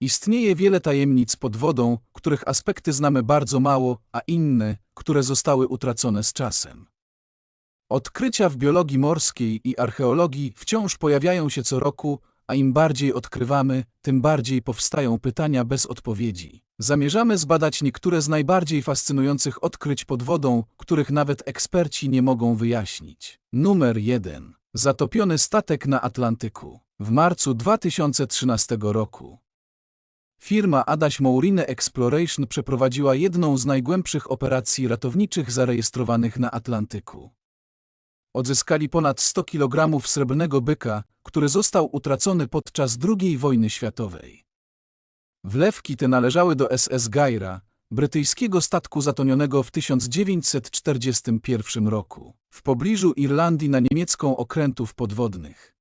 Istnieje wiele tajemnic pod wodą, których aspekty znamy bardzo mało, a inne, które zostały utracone z czasem. Odkrycia w biologii morskiej i archeologii wciąż pojawiają się co roku, a im bardziej odkrywamy, tym bardziej powstają pytania bez odpowiedzi. Zamierzamy zbadać niektóre z najbardziej fascynujących odkryć pod wodą, których nawet eksperci nie mogą wyjaśnić. Numer 1. Zatopiony statek na Atlantyku. W marcu 2013 roku. Firma Adaś Mourine Exploration przeprowadziła jedną z najgłębszych operacji ratowniczych zarejestrowanych na Atlantyku. Odzyskali ponad 100 kg srebrnego byka, który został utracony podczas II wojny światowej. Wlewki te należały do SS Gaira, brytyjskiego statku zatonionego w 1941 roku, w pobliżu Irlandii na niemiecką okrętów podwodnych.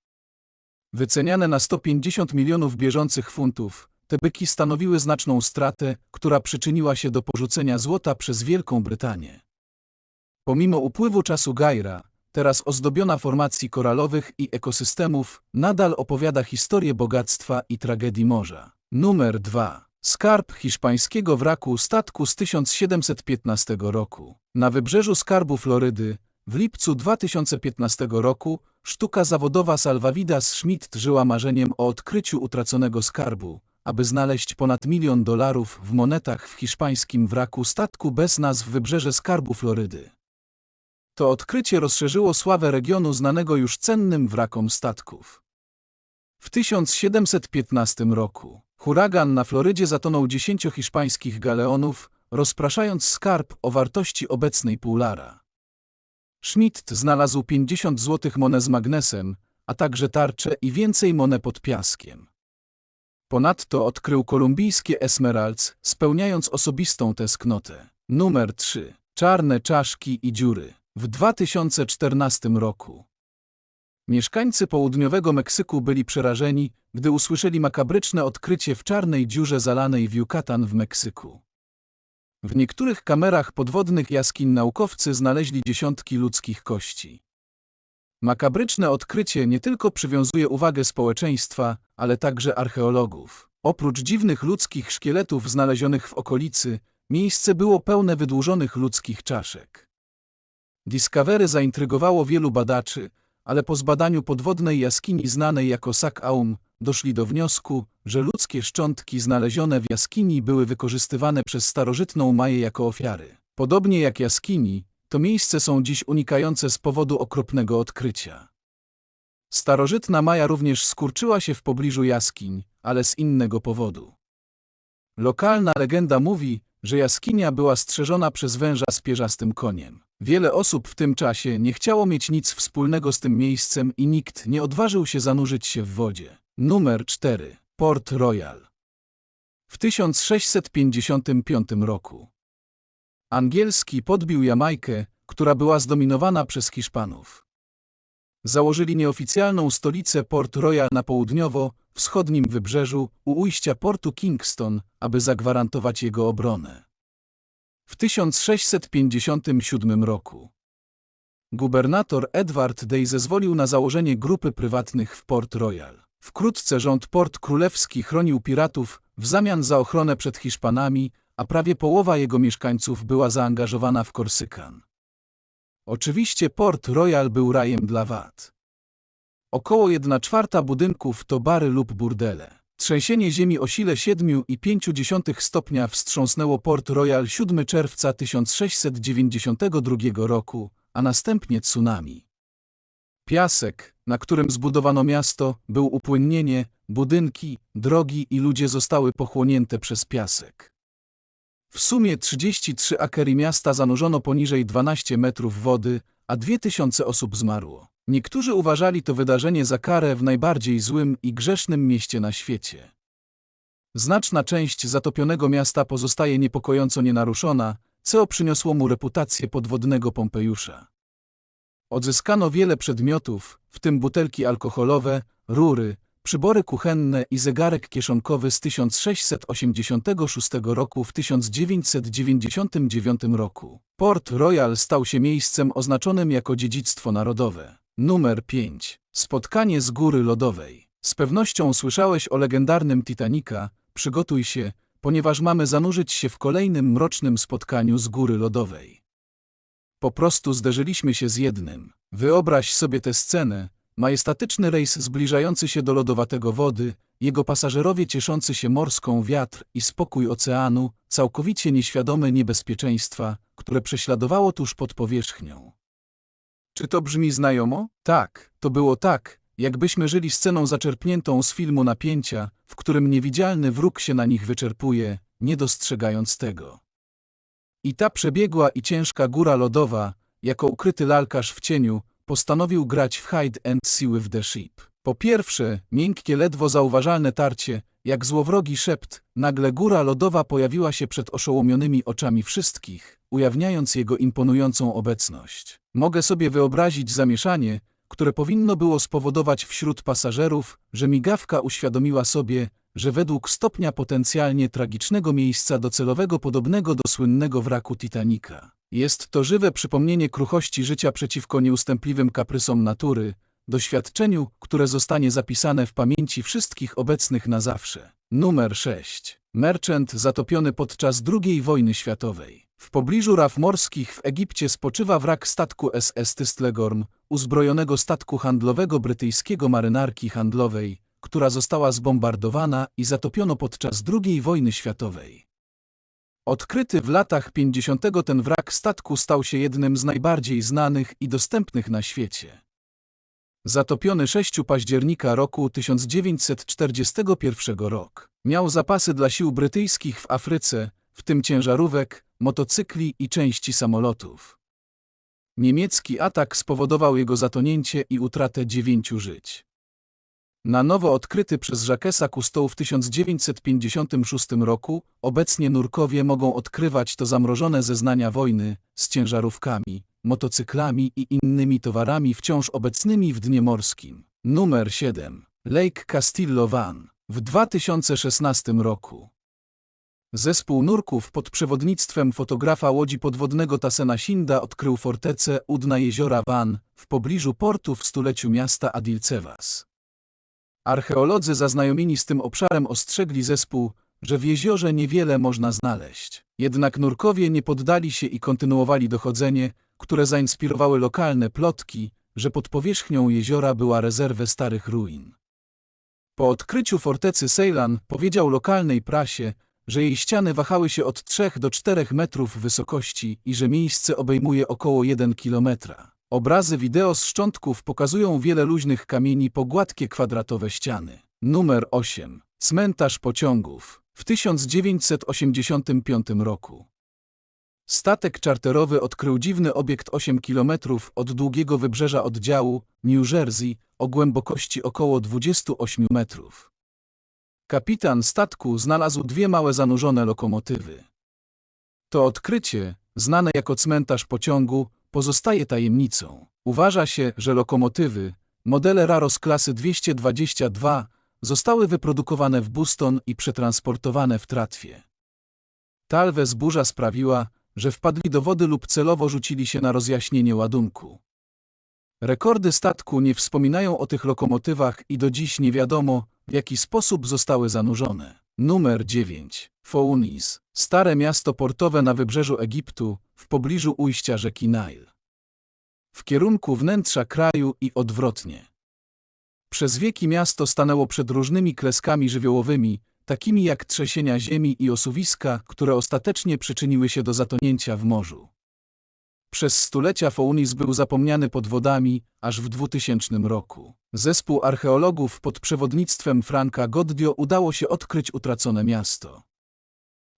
Wyceniane na 150 milionów bieżących funtów, te byki stanowiły znaczną stratę, która przyczyniła się do porzucenia złota przez Wielką Brytanię. Pomimo upływu czasu Gaira, teraz ozdobiona formacji koralowych i ekosystemów, nadal opowiada historię bogactwa i tragedii morza. Numer 2. Skarb hiszpańskiego wraku statku z 1715 roku. Na wybrzeżu skarbu Florydy, w lipcu 2015 roku, sztuka zawodowa Salvavidas Schmidt żyła marzeniem o odkryciu utraconego skarbu, aby znaleźć ponad milion dolarów w monetach w hiszpańskim wraku statku bez nazw wybrzeże skarbu Florydy. To odkrycie rozszerzyło sławę regionu znanego już cennym wrakom statków. W 1715 roku huragan na Florydzie zatonął dziesięciu hiszpańskich galeonów, rozpraszając skarb o wartości obecnej półlara. Schmidt znalazł 50 złotych monet z magnesem, a także tarcze i więcej monet pod piaskiem. Ponadto odkrył kolumbijskie Esmeralds, spełniając osobistą tęsknotę. Numer 3. Czarne czaszki i dziury. W 2014 roku. Mieszkańcy południowego Meksyku byli przerażeni, gdy usłyszeli makabryczne odkrycie w czarnej dziurze zalanej w Yucatan w Meksyku. W niektórych kamerach podwodnych jaskiń naukowcy znaleźli dziesiątki ludzkich kości. Makabryczne odkrycie nie tylko przywiązuje uwagę społeczeństwa, ale także archeologów. Oprócz dziwnych ludzkich szkieletów znalezionych w okolicy, miejsce było pełne wydłużonych ludzkich czaszek. Discovery zaintrygowało wielu badaczy, ale po zbadaniu podwodnej jaskini znanej jako Sak-Aum doszli do wniosku, że ludzkie szczątki znalezione w jaskini były wykorzystywane przez starożytną Maję jako ofiary. Podobnie jak jaskini, to miejsce są dziś unikające z powodu okropnego odkrycia. Starożytna Maja również skurczyła się w pobliżu jaskiń, ale z innego powodu. Lokalna legenda mówi, że jaskinia była strzeżona przez węża z pierzastym koniem. Wiele osób w tym czasie nie chciało mieć nic wspólnego z tym miejscem i nikt nie odważył się zanurzyć się w wodzie. Numer 4. Port Royal. W 1655 roku. Angielski podbił Jamajkę, która była zdominowana przez Hiszpanów. Założyli nieoficjalną stolicę Port Royal na południowo-wschodnim wybrzeżu u ujścia portu Kingston, aby zagwarantować jego obronę. W 1657 roku gubernator Edward Day zezwolił na założenie grupy prywatnych w Port Royal. Wkrótce rząd Port Królewski chronił piratów w zamian za ochronę przed Hiszpanami, a prawie połowa jego mieszkańców była zaangażowana w Korsykan. Oczywiście Port Royal był rajem dla wad. Około 1 czwarta budynków to bary lub burdele. Trzęsienie ziemi o sile 7,5 stopnia wstrząsnęło Port Royal 7 czerwca 1692 roku, a następnie tsunami. Piasek, na którym zbudowano miasto, był upłynnienie, budynki, drogi i ludzie zostały pochłonięte przez piasek. W sumie 33 akery miasta zanurzono poniżej 12 metrów wody, a 2000 osób zmarło. Niektórzy uważali to wydarzenie za karę w najbardziej złym i grzesznym mieście na świecie. Znaczna część zatopionego miasta pozostaje niepokojąco nienaruszona, co przyniosło mu reputację podwodnego Pompejusza. Odzyskano wiele przedmiotów, w tym butelki alkoholowe, rury, przybory kuchenne i zegarek kieszonkowy z 1686 roku w 1999 roku. Port Royal stał się miejscem oznaczonym jako dziedzictwo narodowe. Numer 5. Spotkanie z góry lodowej. Z pewnością słyszałeś o legendarnym Titanica, przygotuj się, ponieważ mamy zanurzyć się w kolejnym mrocznym spotkaniu z góry lodowej. Po prostu zderzyliśmy się z jednym. Wyobraź sobie tę scenę. Majestatyczny rejs zbliżający się do lodowatego wody, jego pasażerowie cieszący się morską wiatr i spokój oceanu, całkowicie nieświadome niebezpieczeństwa, które prześladowało tuż pod powierzchnią. Czy to brzmi znajomo? Tak, to było tak, jakbyśmy żyli sceną zaczerpniętą z filmu napięcia, w którym niewidzialny wróg się na nich wyczerpuje, nie dostrzegając tego. I ta przebiegła i ciężka góra lodowa, jako ukryty lalkarz w cieniu, postanowił grać w hide and see with the sheep. Po pierwsze, miękkie, ledwo zauważalne tarcie, jak złowrogi szept, nagle góra lodowa pojawiła się przed oszołomionymi oczami wszystkich, ujawniając jego imponującą obecność. Mogę sobie wyobrazić zamieszanie, które powinno było spowodować wśród pasażerów, że migawka uświadomiła sobie, że według stopnia potencjalnie tragicznego miejsca docelowego podobnego do słynnego wraku Titanica. Jest to żywe przypomnienie kruchości życia przeciwko nieustępliwym kaprysom natury, doświadczeniu, które zostanie zapisane w pamięci wszystkich obecnych na zawsze. Numer 6. Merchant zatopiony podczas II wojny światowej. W pobliżu raf morskich w Egipcie spoczywa wrak statku SS Tystlegorm, uzbrojonego statku handlowego brytyjskiego marynarki handlowej, która została zbombardowana i zatopiono podczas II wojny światowej. Odkryty w latach 50. ten wrak statku stał się jednym z najbardziej znanych i dostępnych na świecie. Zatopiony 6 października roku 1941 rok. Miał zapasy dla sił brytyjskich w Afryce, w tym ciężarówek, motocykli i części samolotów. Niemiecki atak spowodował jego zatonięcie i utratę dziewięciu żyć. Na nowo odkryty przez Jacques'a Cousteau w 1956 roku, obecnie nurkowie mogą odkrywać to zamrożone zeznania wojny z ciężarówkami, motocyklami i innymi towarami wciąż obecnymi w dnie morskim. Numer 7. Lake Castillo Van. W 2016 roku. Zespół nurków pod przewodnictwem fotografa łodzi podwodnego Tasena Sinda odkrył fortecę u dna jeziora Van w pobliżu portu w stuleciu miasta Adilcevas. Archeolodzy zaznajomieni z tym obszarem ostrzegli zespół, że w jeziorze niewiele można znaleźć. Jednak nurkowie nie poddali się i kontynuowali dochodzenie, które zainspirowały lokalne plotki, że pod powierzchnią jeziora była rezerwę starych ruin. Po odkryciu fortecy Ceylan powiedział lokalnej prasie, że jej ściany wahały się od 3 do 4 metrów wysokości i że miejsce obejmuje około 1 kilometra. Obrazy wideo z szczątków pokazują wiele luźnych kamieni po gładkie kwadratowe ściany. Numer 8. Cmentarz pociągów. W 1985 roku. Statek czarterowy odkrył dziwny obiekt 8 km od długiego wybrzeża oddziału New Jersey o głębokości około 28 metrów. Kapitan statku znalazł dwie małe zanurzone lokomotywy. To odkrycie, znane jako cmentarz pociągu, pozostaje tajemnicą. Uważa się, że lokomotywy, modele Raros klasy 222, zostały wyprodukowane w Buston i przetransportowane w tratwie. Talwes burza sprawiła, że wpadli do wody lub celowo rzucili się na rozjaśnienie ładunku. Rekordy statku nie wspominają o tych lokomotywach i do dziś nie wiadomo, w jaki sposób zostały zanurzone. Numer 9. Founis. Stare miasto portowe na wybrzeżu Egiptu, w pobliżu ujścia rzeki Nile. W kierunku wnętrza kraju i odwrotnie. Przez wieki miasto stanęło przed różnymi kleskami żywiołowymi, takimi jak trzęsienia ziemi i osuwiska, które ostatecznie przyczyniły się do zatonięcia w morzu. Przez stulecia Founis był zapomniany pod wodami, aż w 2000 roku. Zespół archeologów pod przewodnictwem Franka Goddio udało się odkryć utracone miasto.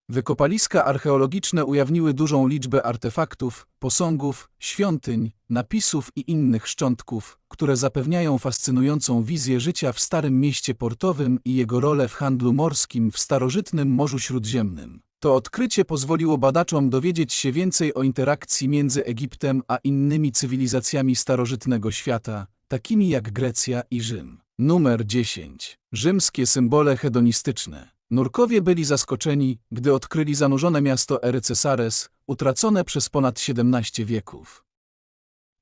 Wykopaliska archeologiczne ujawniły dużą liczbę artefaktów, posągów, świątyń, napisów i innych szczątków, które zapewniają fascynującą wizję życia w starym mieście portowym i jego rolę w handlu morskim w starożytnym Morzu Śródziemnym. To odkrycie pozwoliło badaczom dowiedzieć się więcej o interakcji między Egiptem a innymi cywilizacjami starożytnego świata, takimi jak Grecja i Rzym. Numer 10. Rzymskie symbole hedonistyczne. Nurkowie byli zaskoczeni, gdy odkryli zanurzone miasto Erycesares, utracone przez ponad 17 wieków.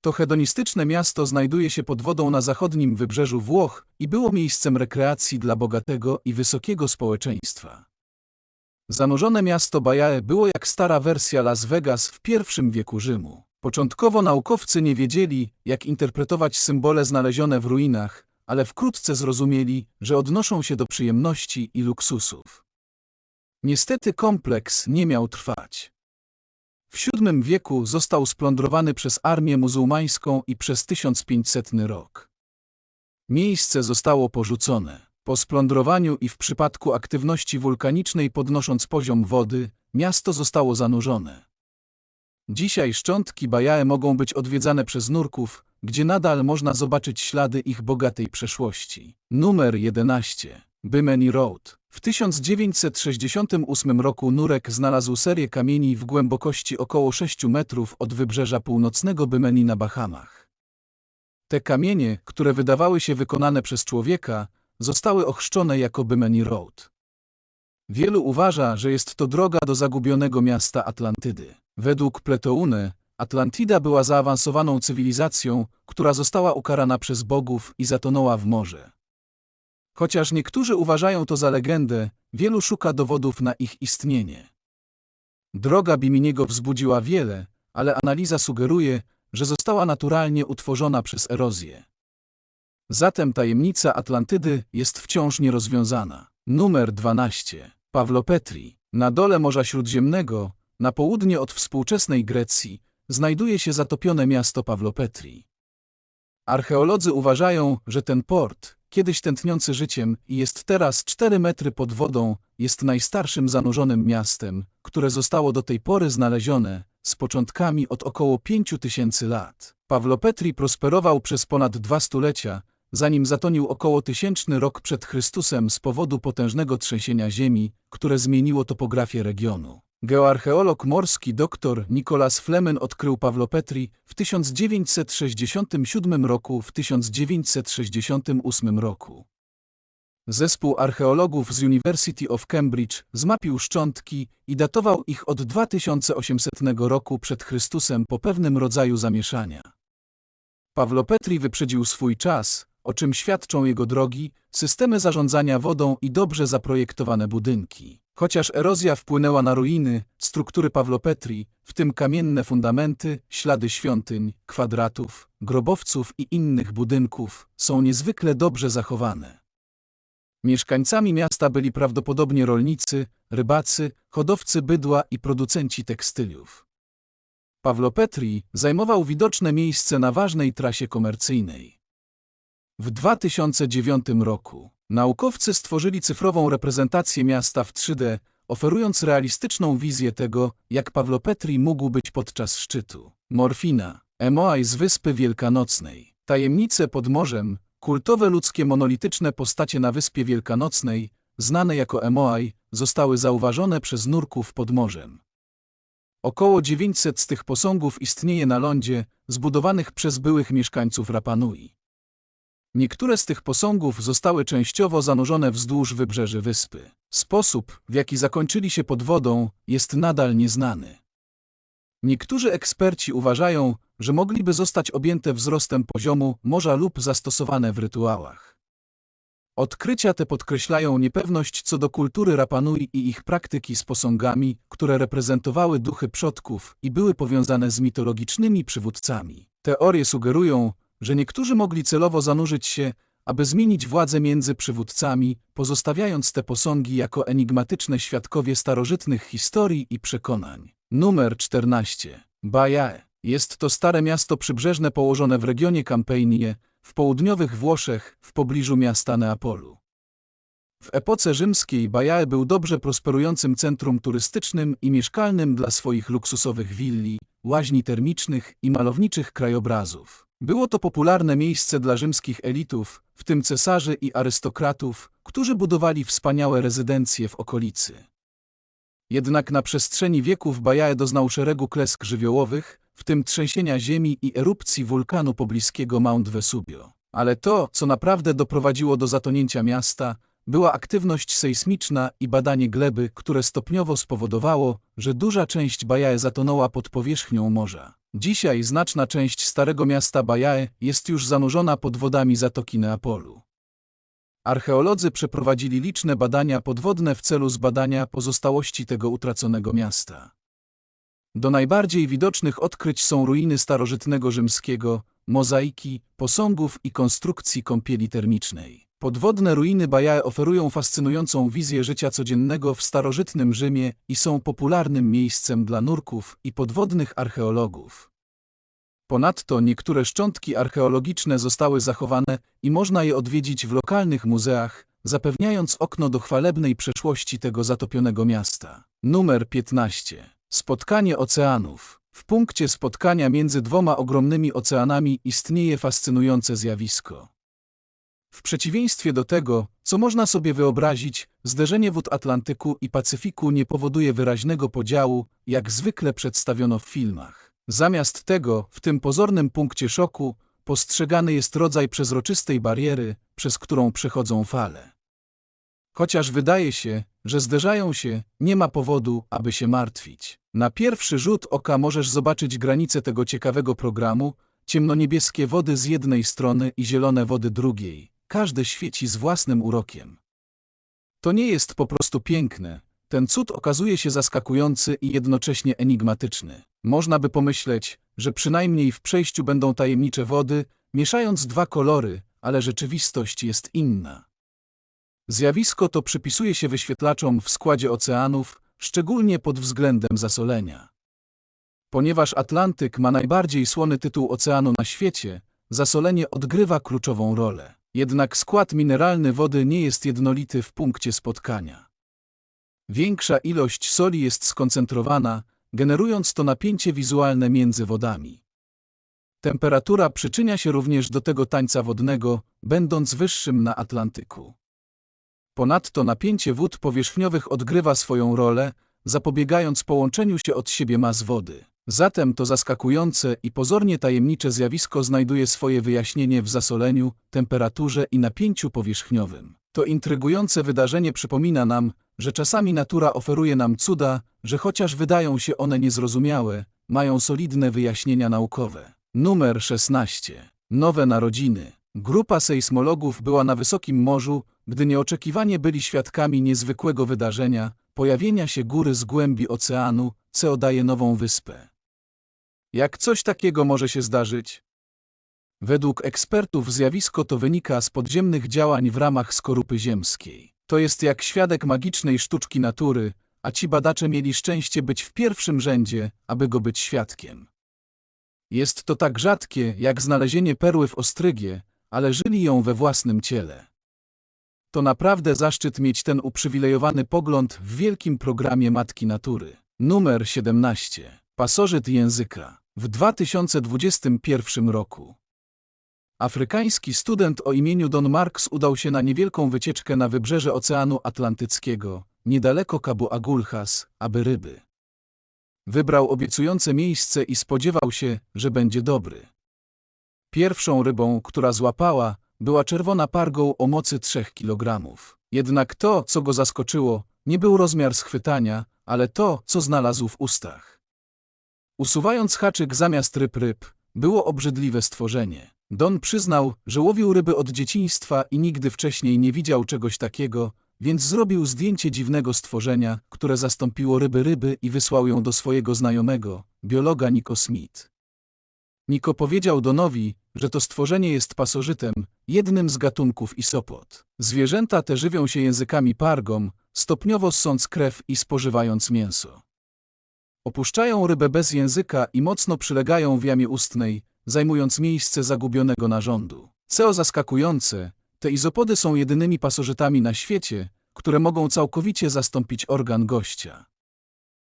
To hedonistyczne miasto znajduje się pod wodą na zachodnim wybrzeżu Włoch i było miejscem rekreacji dla bogatego i wysokiego społeczeństwa. Zanurzone miasto Bajae było jak stara wersja Las Vegas w pierwszym wieku Rzymu. Początkowo naukowcy nie wiedzieli, jak interpretować symbole znalezione w ruinach, ale wkrótce zrozumieli, że odnoszą się do przyjemności i luksusów. Niestety kompleks nie miał trwać. W VII wieku został splądrowany przez armię muzułmańską i przez 1500 rok. Miejsce zostało porzucone. Po splądrowaniu i w przypadku aktywności wulkanicznej podnosząc poziom wody, miasto zostało zanurzone. Dzisiaj szczątki Bajae mogą być odwiedzane przez nurków, gdzie nadal można zobaczyć ślady ich bogatej przeszłości. Numer 11. Bymeni Road. W 1968 roku Nurek znalazł serię kamieni w głębokości około 6 metrów od wybrzeża północnego Bymeni na Bahamach. Te kamienie, które wydawały się wykonane przez człowieka, zostały ochrzczone jako Bymeni Road. Wielu uważa, że jest to droga do zagubionego miasta Atlantydy. Według Pletoune, Atlantida była zaawansowaną cywilizacją, która została ukarana przez bogów i zatonęła w morze. Chociaż niektórzy uważają to za legendę, wielu szuka dowodów na ich istnienie. Droga Biminiego wzbudziła wiele, ale analiza sugeruje, że została naturalnie utworzona przez erozję. Zatem tajemnica Atlantydy jest wciąż nierozwiązana. Numer 12. Pawlo Petri. Na dole Morza Śródziemnego, na południe od współczesnej Grecji, znajduje się zatopione miasto Pawlopetri. Archeolodzy uważają, że ten port, kiedyś tętniący życiem i jest teraz 4 metry pod wodą, jest najstarszym zanurzonym miastem, które zostało do tej pory znalezione, z początkami od około 5000 lat. Pawlopetri prosperował przez ponad dwa stulecia, zanim zatonił około tysięczny rok przed Chrystusem z powodu potężnego trzęsienia ziemi, które zmieniło topografię regionu. Geoarcheolog morski dr Nicolas Flemen odkrył Pawlopetri w 1967 roku w 1968 roku. Zespół archeologów z University of Cambridge zmapił szczątki i datował ich od 2800 roku przed Chrystusem po pewnym rodzaju zamieszania. Pawlopetri wyprzedził swój czas, o czym świadczą jego drogi, systemy zarządzania wodą i dobrze zaprojektowane budynki. Chociaż erozja wpłynęła na ruiny, struktury Pawlopetri, w tym kamienne fundamenty, ślady świątyń, kwadratów, grobowców i innych budynków, są niezwykle dobrze zachowane. Mieszkańcami miasta byli prawdopodobnie rolnicy, rybacy, hodowcy bydła i producenci tekstyliów. Pawlopetri zajmował widoczne miejsce na ważnej trasie komercyjnej. W 2009 roku naukowcy stworzyli cyfrową reprezentację miasta w 3D, oferując realistyczną wizję tego, jak Pawlopetri mógł być podczas szczytu. Morfina, Emoaj z Wyspy Wielkanocnej, Tajemnice pod morzem, kultowe ludzkie monolityczne postacie na Wyspie Wielkanocnej, znane jako Emoaj, zostały zauważone przez nurków pod morzem. Około 900 z tych posągów istnieje na lądzie, zbudowanych przez byłych mieszkańców Rapanui. Niektóre z tych posągów zostały częściowo zanurzone wzdłuż wybrzeży wyspy. Sposób, w jaki zakończyli się pod wodą, jest nadal nieznany. Niektórzy eksperci uważają, że mogliby zostać objęte wzrostem poziomu morza lub zastosowane w rytuałach. Odkrycia te podkreślają niepewność co do kultury Rapanui i ich praktyki z posągami, które reprezentowały duchy przodków i były powiązane z mitologicznymi przywódcami. Teorie sugerują, że niektórzy mogli celowo zanurzyć się, aby zmienić władzę między przywódcami, pozostawiając te posągi jako enigmatyczne świadkowie starożytnych historii i przekonań. Numer 14. Bajae. Jest to stare miasto przybrzeżne położone w regionie Campanie, w południowych Włoszech, w pobliżu miasta Neapolu. W epoce rzymskiej Bajae był dobrze prosperującym centrum turystycznym i mieszkalnym dla swoich luksusowych willi, łaźni termicznych i malowniczych krajobrazów. Było to popularne miejsce dla rzymskich elitów, w tym cesarzy i arystokratów, którzy budowali wspaniałe rezydencje w okolicy. Jednak na przestrzeni wieków Bajae doznał szeregu klesk żywiołowych, w tym trzęsienia ziemi i erupcji wulkanu pobliskiego Mount Vesubio. Ale to, co naprawdę doprowadziło do zatonięcia miasta, była aktywność sejsmiczna i badanie gleby, które stopniowo spowodowało, że duża część Bajae zatonęła pod powierzchnią morza. Dzisiaj znaczna część starego miasta Bajae jest już zanurzona pod wodami Zatoki Neapolu. Archeolodzy przeprowadzili liczne badania podwodne w celu zbadania pozostałości tego utraconego miasta. Do najbardziej widocznych odkryć są ruiny starożytnego rzymskiego, mozaiki, posągów i konstrukcji kąpieli termicznej. Podwodne ruiny Bajae oferują fascynującą wizję życia codziennego w starożytnym Rzymie i są popularnym miejscem dla nurków i podwodnych archeologów. Ponadto niektóre szczątki archeologiczne zostały zachowane i można je odwiedzić w lokalnych muzeach, zapewniając okno do chwalebnej przeszłości tego zatopionego miasta. Numer 15. Spotkanie oceanów. W punkcie spotkania między dwoma ogromnymi oceanami istnieje fascynujące zjawisko. W przeciwieństwie do tego, co można sobie wyobrazić, zderzenie wód Atlantyku i Pacyfiku nie powoduje wyraźnego podziału, jak zwykle przedstawiono w filmach. Zamiast tego, w tym pozornym punkcie szoku, postrzegany jest rodzaj przezroczystej bariery, przez którą przechodzą fale. Chociaż wydaje się, że zderzają się, nie ma powodu, aby się martwić. Na pierwszy rzut oka możesz zobaczyć granice tego ciekawego programu, ciemnoniebieskie wody z jednej strony i zielone wody drugiej. Każde świeci z własnym urokiem. To nie jest po prostu piękne. Ten cud okazuje się zaskakujący i jednocześnie enigmatyczny. Można by pomyśleć, że przynajmniej w przejściu będą tajemnicze wody, mieszając dwa kolory, ale rzeczywistość jest inna. Zjawisko to przypisuje się wyświetlaczom w składzie oceanów, szczególnie pod względem zasolenia. Ponieważ Atlantyk ma najbardziej słony tytuł oceanu na świecie, zasolenie odgrywa kluczową rolę. Jednak skład mineralny wody nie jest jednolity w punkcie spotkania. Większa ilość soli jest skoncentrowana, generując to napięcie wizualne między wodami. Temperatura przyczynia się również do tego tańca wodnego, będąc wyższym na Atlantyku. Ponadto napięcie wód powierzchniowych odgrywa swoją rolę, zapobiegając połączeniu się od siebie mas wody. Zatem to zaskakujące i pozornie tajemnicze zjawisko znajduje swoje wyjaśnienie w zasoleniu, temperaturze i napięciu powierzchniowym. To intrygujące wydarzenie przypomina nam, że czasami natura oferuje nam cuda, że chociaż wydają się one niezrozumiałe, mają solidne wyjaśnienia naukowe. Numer 16. Nowe narodziny. Grupa sejsmologów była na wysokim morzu, gdy nieoczekiwanie byli świadkami niezwykłego wydarzenia, pojawienia się góry z głębi oceanu, co oddaje nową wyspę. Jak coś takiego może się zdarzyć? Według ekspertów zjawisko to wynika z podziemnych działań w ramach skorupy ziemskiej. To jest jak świadek magicznej sztuczki natury, a ci badacze mieli szczęście być w pierwszym rzędzie, aby go być świadkiem. Jest to tak rzadkie, jak znalezienie perły w ostrygie, ale żyli ją we własnym ciele. To naprawdę zaszczyt mieć ten uprzywilejowany pogląd w wielkim programie Matki Natury. Numer 17. Pasożyt języka. W 2021 roku. Afrykański student o imieniu Don Marks udał się na niewielką wycieczkę na wybrzeże Oceanu Atlantyckiego, niedaleko Kabu Agulhas, aby ryby. Wybrał obiecujące miejsce i spodziewał się, że będzie dobry. Pierwszą rybą, która złapała, była czerwona pargą o mocy 3 kg. Jednak to, co go zaskoczyło, nie był rozmiar schwytania, ale to, co znalazł w ustach. Usuwając haczyk zamiast ryb ryb, było obrzydliwe stworzenie. Don przyznał, że łowił ryby od dzieciństwa i nigdy wcześniej nie widział czegoś takiego, więc zrobił zdjęcie dziwnego stworzenia, które zastąpiło ryby ryby i wysłał ją do swojego znajomego, biologa Nico Smith. Nico powiedział Donowi, że to stworzenie jest pasożytem, jednym z gatunków isopod. Zwierzęta te żywią się językami pargą, stopniowo ssąc krew i spożywając mięso. Opuszczają rybę bez języka i mocno przylegają w jamie ustnej, zajmując miejsce zagubionego narządu. Co zaskakujące, te izopody są jedynymi pasożytami na świecie, które mogą całkowicie zastąpić organ gościa.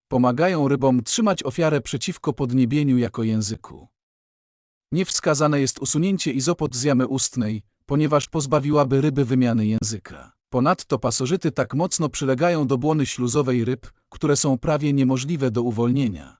Pomagają rybom trzymać ofiarę przeciwko podniebieniu jako języku. Niewskazane jest usunięcie izopod z jamy ustnej, ponieważ pozbawiłaby ryby wymiany języka. Ponadto pasożyty tak mocno przylegają do błony śluzowej ryb, które są prawie niemożliwe do uwolnienia.